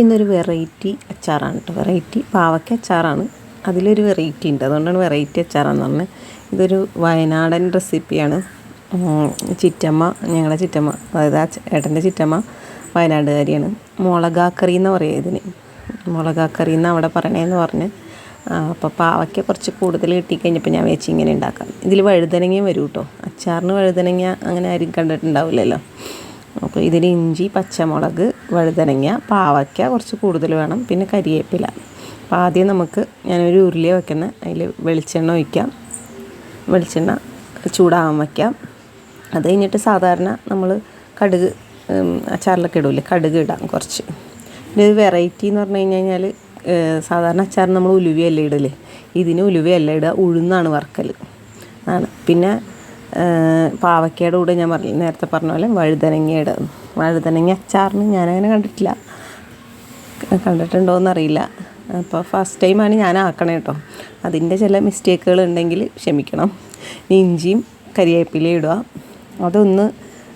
ഇന്നൊരു വെറൈറ്റി അച്ചാറാണ് കേട്ടോ. വെറൈറ്റി പാവയ്ക്ക അച്ചാറാണ്. അതിലൊരു വെറൈറ്റി ഉണ്ട്. അതുകൊണ്ടാണ് വെറൈറ്റി അച്ചാറാന്ന് പറഞ്ഞത്. ഇതൊരു വയനാടൻ റെസിപ്പിയാണ്. ചിറ്റമ്മ ഞങ്ങളുടെ ചിറ്റമ്മ അതായത് ആ ഏട്ടന്റെ ചിറ്റമ്മ വയനാടുകാരിയാണ്. മുളകാക്കറി എന്ന് പറയുക ഇതിന്? മുളകാക്കറി എന്ന് അവിടെ പറയണേന്ന് പറഞ്ഞ്. അപ്പോൾ പാവയ്ക്ക കുറച്ച് കൂടുതൽ കിട്ടിക്കഴിഞ്ഞപ്പോൾ ഞാൻ വെച്ച് ഇങ്ങനെ ഉണ്ടാക്കാം. ഇതിൽ വഴുതനങ്ങയും വരും കേട്ടോ അച്ചാറിന് വഴുതനങ്ങ അങ്ങനെ ആരും കണ്ടിട്ടുണ്ടാവില്ലല്ലോ. അപ്പോൾ ഇതിൽ ഇഞ്ചി പച്ചമുളക് വഴുതനങ്ങ പാവയ്ക്ക കുറച്ച് കൂടുതൽ വേണം പിന്നെ കരിയേപ്പില. അപ്പോൾ ആദ്യം നമുക്ക് ഞാനൊരു ഉരുളി വെക്കുന്ന അതിൽ വെളിച്ചെണ്ണ ഒഴിക്കാം. വെളിച്ചെണ്ണ ചൂടാവാൻ വയ്ക്കാം. അത് കഴിഞ്ഞിട്ട് സാധാരണ നമ്മൾ കടുക് അച്ചാറിലൊക്കെ ഇടൂലേ കടുക് ഇടാം കുറച്ച്. പിന്നെ ഒരു വെറൈറ്റി എന്ന് പറഞ്ഞു കഴിഞ്ഞ് കഴിഞ്ഞാൽ സാധാരണ അച്ചാർ നമ്മൾ ഉലുവയല്ല ഇടൽ. ഇതിന് ഉലുവയല്ല ഇടുക ഉഴുന്നാണ് വറക്കൽ ആണ്. പിന്നെ പാവയ്ക്കയുടെ കൂടെ ഞാൻ പറഞ്ഞു നേരത്തെ പറഞ്ഞ പോലെ വഴുതനങ്ങയുടെ വഴുതനങ്ങ അച്ചാറിന് ഞാനങ്ങനെ കണ്ടിട്ടില്ല. കണ്ടിട്ടുണ്ടോ എന്നറിയില്ല അപ്പോൾ ഫസ്റ്റ് ടൈമാണ് ഞാൻ ആക്കണേ കേട്ടോ അതിന്റെ ചില മിസ്റ്റേക്കുകൾ ഉണ്ടെങ്കിൽ ക്ഷമിക്കണം. ഇഞ്ചിയും കരിവേപ്പിലയും ഇടുക. അതൊന്ന്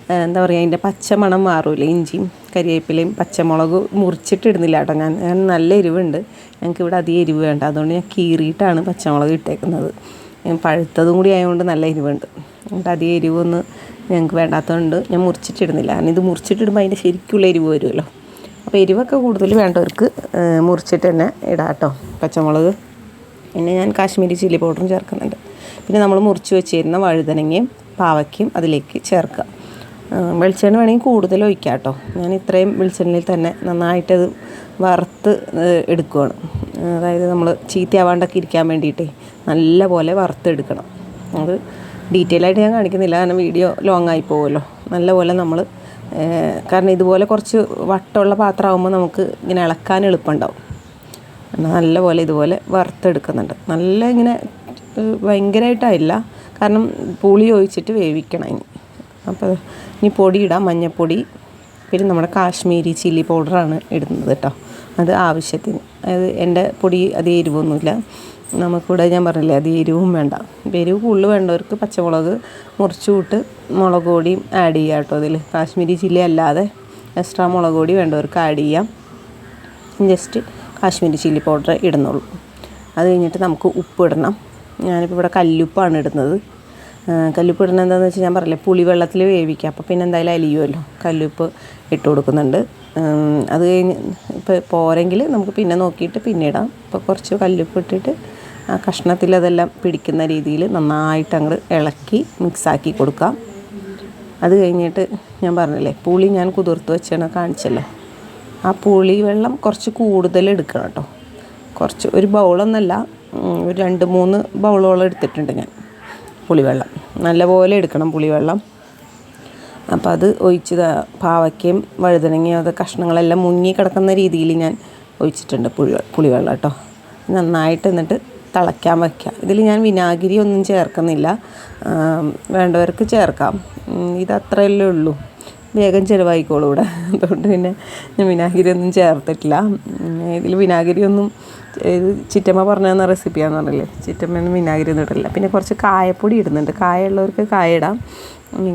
എന്താ പറയുക അതിന്റെ പച്ചമണം മാറൂല. ഇഞ്ചിയും കരിവേപ്പിലയും പച്ചമുളക് മുറിച്ചിട്ടിടുന്നില്ല കേട്ടോ ഞാൻ. ഞാൻ നല്ല എരിവുണ്ട്. ഞങ്ങൾക്ക് ഇവിടെ അധികം എരിവ് വേണ്ട. അതുകൊണ്ട് ഞാൻ കീറിയിട്ടാണ് പച്ചമുളക് ഇട്ടേക്കുന്നത്. പഴുത്തതും കൂടി ആയതുകൊണ്ട് നല്ല എരിവുണ്ട്. എന്നിട്ട് അധികം എരിവൊന്നും ഞങ്ങൾക്ക് വേണ്ടാത്തതുകൊണ്ട് ഞാൻ മുറിച്ചിട്ടിടുന്നില്ല. കാരണം ഇത് മുറിച്ചിട്ടിടുമ്പോൾ അതിന്റെ ശരിക്കുള്ള എരിവ് വരുമല്ലോ അപ്പോൾ എരിവൊക്കെ കൂടുതൽ വേണ്ടവർക്ക് മുറിച്ചിട്ട് തന്നെ ഇടാം കേട്ടോ പച്ചമുളക്. പിന്നെ ഞാൻ കാശ്മീരി ചില്ലി പൗഡറും ചേർക്കുന്നുണ്ട്. പിന്നെ നമ്മൾ മുറിച്ച് വെച്ചിരുന്ന വഴുതനങ്ങയും പാവയ്ക്കും അതിലേക്ക് ചേർക്കുക. വെളിച്ചെണ്ണ വേണമെങ്കിൽ കൂടുതൽ ഒഴിക്കാം കേട്ടോ ഞാൻ ഇത്രയും വെളിച്ചെണ്ണയിൽ തന്നെ നന്നായിട്ടത് വറുത്ത് എടുക്കുകയാണ് അതായത് നമ്മൾ ചീത്തയാവാണ്ടൊക്കെ ഇരിക്കാൻ വേണ്ടിയിട്ടേ നല്ല പോലെ വറുത്തെടുക്കണം. അത് ഡീറ്റെയിൽ ആയിട്ട് ഞാൻ കാണിക്കുന്നില്ല കാരണം വീഡിയോ ലോങ് ആയി പോകുമല്ലോ നല്ലപോലെ നമ്മൾ കാരണം ഇതുപോലെ കുറച്ച് വട്ടമുള്ള പാത്രമാകുമ്പോൾ നമുക്ക് ഇങ്ങനെ ഇളക്കാൻ എളുപ്പമുണ്ടാവും. നല്ലപോലെ ഇതുപോലെ വറുത്തെടുക്കുന്നുണ്ട്. നല്ല ഇങ്ങനെ ഭയങ്കരമായിട്ടായില്ല കാരണം പുളി ഒഴിച്ചിട്ട് വേവിക്കണം ഇനി. അപ്പോൾ ഇനി പൊടി ഇടാം മഞ്ഞൾപ്പൊടി പിന്നെ നമ്മുടെ കാശ്മീരി ചില്ലി പൗഡറാണ് ഇടുന്നത് കേട്ടോ. അത് ആവശ്യത്തിന്. അതായത് എന്റെ പൊടി അധികം എരിവൊന്നുമില്ല. നമുക്കിവിടെ ഞാൻ പറഞ്ഞില്ലേ അധികം എരിവും വേണ്ട. എരിവ് കൂടുതൽ വേണ്ടവർക്ക് പച്ചമുളക് മുറിച്ച് വിട്ട് മുളക് പൊടിയും ആഡ് ചെയ്യാം കേട്ടോ അതിൽ. കാശ്മീരി ചില്ലി അല്ലാതെ എക്സ്ട്രാ മുളക് പൊടി വേണ്ടവർക്ക് ആഡ് ചെയ്യാം. ജസ്റ്റ് കാശ്മീരി ചില്ലി പൗഡർ ഇടുന്നുള്ളൂ. അത് കഴിഞ്ഞിട്ട് നമുക്ക് ഉപ്പ് ഇടണം. ഞാനിപ്പോൾ ഇവിടെ കല്ലുപ്പാണ് ഇടുന്നത്. കല്ലുപ്പ് എന്താണെന്ന് വെച്ചാൽ ഞാൻ പറഞ്ഞില്ലേ പുളി വെള്ളത്തിൽ വേവിക്കുക അപ്പോൾ പിന്നെ എന്തായാലും അലിയുമല്ലോ കല്ലുപ്പ് ഇട്ട് കൊടുക്കുന്നുണ്ട്. അത് കഴിഞ്ഞ് ഇപ്പോൾ പോരെങ്കിൽ നമുക്ക് പിന്നെ നോക്കിയിട്ട് പിന്നെ ഇടാം. ഇപ്പോൾ കുറച്ച് കല്ലുപ്പ് ഇട്ടിട്ട് ആ കഷ്ണത്തിൽ അതെല്ലാം പിടിക്കുന്ന രീതിയിൽ നന്നായിട്ട് അങ്ങോട്ട് ഇളക്കി മിക്സാക്കി കൊടുക്കാം. അത് കഴിഞ്ഞിട്ട് ഞാൻ പറഞ്ഞില്ലേ പുളി ഞാൻ കുതിർത്ത് വെച്ചാണ് കാണിച്ചല്ലോ. ആ പുളി വെള്ളം കുറച്ച് കൂടുതൽ എടുക്കണം കേട്ടോ. കുറച്ച് ഒരു ബൗളൊന്നല്ല ഒരു രണ്ട് മൂന്ന് ബൗളോളം എടുത്തിട്ടുണ്ട് ഞാൻ പുളിവെള്ളം. നല്ലപോലെ എടുക്കണം പുളിവെള്ളം. അപ്പോൾ അത് ഒഴിച്ച് പാവയ്ക്കയും വഴുതനങ്ങയും അത് കഷ്ണങ്ങളെല്ലാം മുങ്ങി കിടക്കുന്ന രീതിയിൽ ഞാൻ ഒഴിച്ചിട്ടുണ്ട് പുളി പുളിവെള്ളം കേട്ടോ. നന്നായിട്ട് എന്നിട്ട് തിളയ്ക്കാൻ വയ്ക്കുക. ഇതിൽ ഞാൻ വിനാഗിരി ഒന്നും ചേർക്കുന്നില്ല വേണ്ടവർക്ക് ചേർക്കാം. ഇത് അത്രയല്ലേ ഉള്ളൂ. വേഗം ചിലവായിക്കോളൂ ഇവിടെ. അതുകൊണ്ട് പിന്നെ ഞാൻ വിനാഗിരി ഒന്നും ചേർത്തിട്ടില്ല. ഇതിൽ വിനാഗിരി ഒന്നും ഇത് ചിറ്റമ്മ പറഞ്ഞു തന്ന റെസിപ്പിയാന്ന് പറഞ്ഞില്ലേ? ചിറ്റമ്മയൊന്നും വിനാഗിരി ഒന്നും ഇടില്ല പിന്നെ കുറച്ച് കായപ്പൊടി ഇടുന്നുണ്ട്. കായുള്ളവർക്ക് കായ ഇടാം.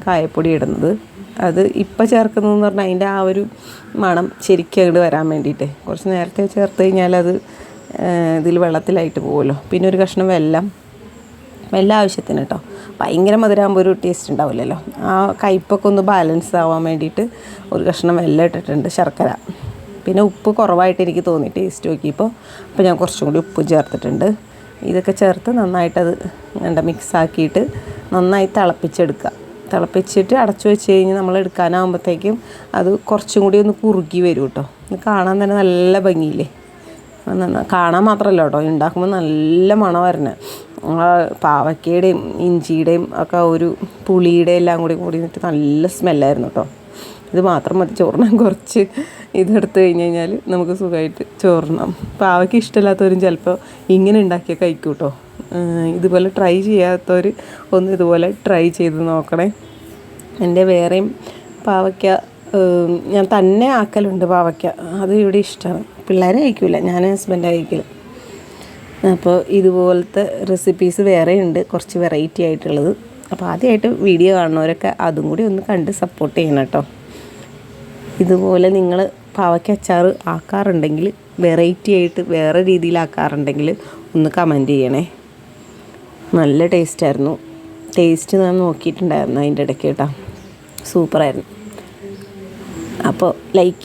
കായപ്പൊടി ഇടുന്നത്. അത് ഇപ്പം ചേർക്കുന്നതെന്ന് പറഞ്ഞാൽ അതിന്റെ ആ ഒരു മണം ശരിക്കും അങ്ങോട്ട് വരാൻ വേണ്ടിയിട്ട്. കുറച്ച് നേരത്തെ ചേർത്ത് കഴിഞ്ഞാൽ അത് ഇതിൽ വെള്ളത്തിലായിട്ട് പോകുമല്ലോ പിന്നെ ഒരു കഷ്ണം വെല്ലം. വെല്ലം ആവശ്യത്തിന് കേട്ടോ ഭയങ്കര മധുരമാകുമ്പോൾ ഒരു ടേസ്റ്റ് ഉണ്ടാവില്ലല്ലോ. ആ കയ്പ്പൊക്കെ ഒന്ന് ബാലൻസ് ആവാൻ വേണ്ടിയിട്ട് ഒരു കഷ്ണം വെല്ലം ഇട്ടിട്ടുണ്ട് ശർക്കര. പിന്നെ ഉപ്പ് കുറവായിട്ട് എനിക്ക് തോന്നി ടേസ്റ്റ് നോക്കിയപ്പോൾ. അപ്പോൾ ഞാൻ കുറച്ചും കൂടി ഉപ്പ് ചേർത്തിട്ടുണ്ട്. ഇതൊക്കെ ചേർത്ത് നന്നായിട്ടത് എന്താ മിക്സ് ആക്കിയിട്ട് നന്നായി തിളപ്പിച്ചെടുക്കുക. തിളപ്പിച്ചിട്ട് അടച്ചു വെച്ച് കഴിഞ്ഞ് നമ്മൾ എടുക്കാനാകുമ്പോഴത്തേക്കും അത് കുറച്ചും കൂടി ഒന്ന് കുറുകി വരും കേട്ടോ കാണാൻ തന്നെ നല്ല ഭംഗിയില്ലേ? കാണാൻ മാത്രമല്ല കേട്ടോ ഉണ്ടാക്കുമ്പോൾ നല്ല മണം വരണേ പാവയ്ക്കയുടെയും ഇഞ്ചിയുടെയും ഒക്കെ ഒരു പുളിയുടെ എല്ലാം കൂടി കൂടി നിന്നിട്ട് നല്ല സ്മെല്ലായിരുന്നു കേട്ടോ. ഇത് മാത്രം മതി ചോറിനാൻ കുറച്ച് ഇതെടുത്ത് കഴിഞ്ഞ് കഴിഞ്ഞാൽ നമുക്ക് സുഖമായിട്ട് ചോറിനാം. പാവയ്ക്ക് ഇഷ്ടമില്ലാത്തവരും ചിലപ്പോൾ ഇങ്ങനെ ഉണ്ടാക്കിയാൽ കഴിക്കും കേട്ടോ. ഇതുപോലെ ട്രൈ ചെയ്യാത്തവർ ഒന്ന് ഇതുപോലെ ട്രൈ ചെയ്ത് നോക്കണേ. എന്റെ വേറെയും പാവയ്ക്ക ഞാൻ തന്നെ ആക്കലുണ്ട് പാവയ്ക്ക. അത് ഇവിടെ ഇഷ്ടമാണ്. പിള്ളേരെ കഴിക്കില്ല ഞാൻ ഹസ്ബൻഡ് കഴിക്കില്ല അപ്പോൾ ഇതുപോലത്തെ റെസിപ്പീസ് വേറെയുണ്ട് കുറച്ച് വെറൈറ്റി ആയിട്ടുള്ളത്. അപ്പോൾ ആദ്യമായിട്ട് വീഡിയോ കാണുന്നവരൊക്കെ അതും കൂടി ഒന്ന് കണ്ട് സപ്പോർട്ട് ചെയ്യണം കേട്ടോ. ഇതുപോലെ നിങ്ങൾ പാവയ്ക്ക അച്ചാർ ആക്കാറുണ്ടെങ്കിൽ വെറൈറ്റി ആയിട്ട് വേറെ രീതിയിലാക്കാറുണ്ടെങ്കിൽ ഒന്ന് കമന്റ് ചെയ്യണേ. നല്ല ടേസ്റ്റായിരുന്നു ടേസ്റ്റ് ഞാൻ നോക്കിയിട്ടുണ്ടായിരുന്നു അതിന്റെ ഇടയ്ക്ക് കേട്ടോ. സൂപ്പറായിരുന്നു അപ്പോൾ ലൈക്ക്